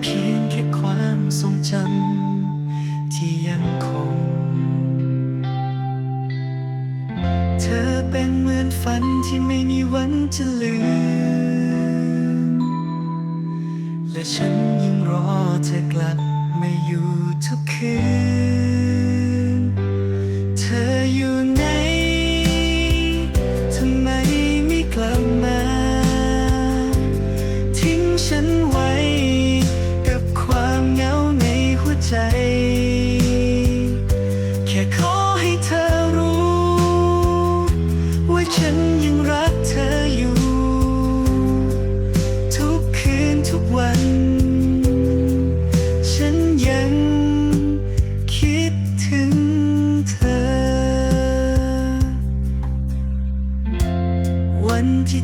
เพียงแค่ความทรงจำที่ยังคง เธอเป็นเหมือนฝันที่ไม่มีวันจะลืม และฉันยังรอเธอกลับมาอยู่ทุกคืน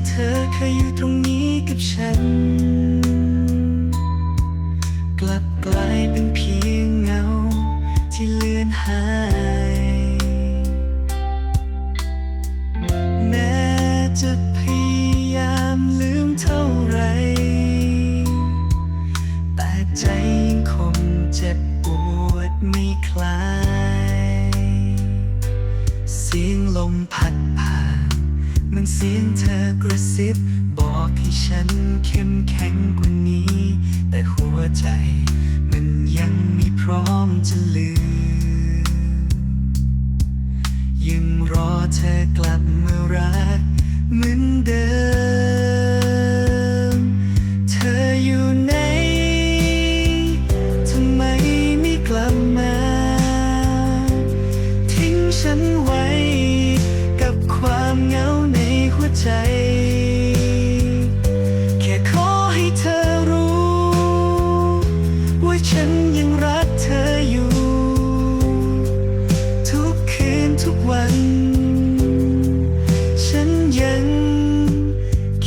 เธอเคยอยู่ตรงนี้กับฉัน กลับกลายเป็นเพียงเงา ที่เลือนหาย แม้จะพยายามลืมเท่าไร แต่ใจยังคงเจ็บปวดไม่คลาย เสียงลมพัด เสียงเธอกระซิบ บอกให้ฉันเข้มแข็งกว่านี้ แต่หัวใจมันยังไม่พร้อมจะลืม ยังรอเธอกลับมารักเหมือนเดิม ใจแค่ขอให้เธอรู้ ว่าฉันยังรักเธออยู่ ทุกคืนทุกวัน ฉันยัง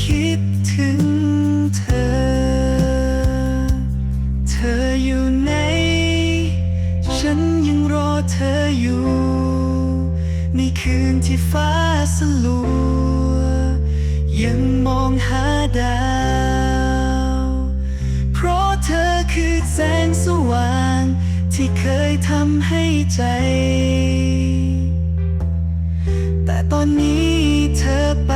คิดถึงเธอ เธออยู่ไหน ฉันยังรอเธออยู่ ในคืนที่ฟ้าสลัว ยังมองหาดาว เพราะเธอคือแสงสว่าง ที่เคยทำให้ใจ แต่ตอนนี้เธอไป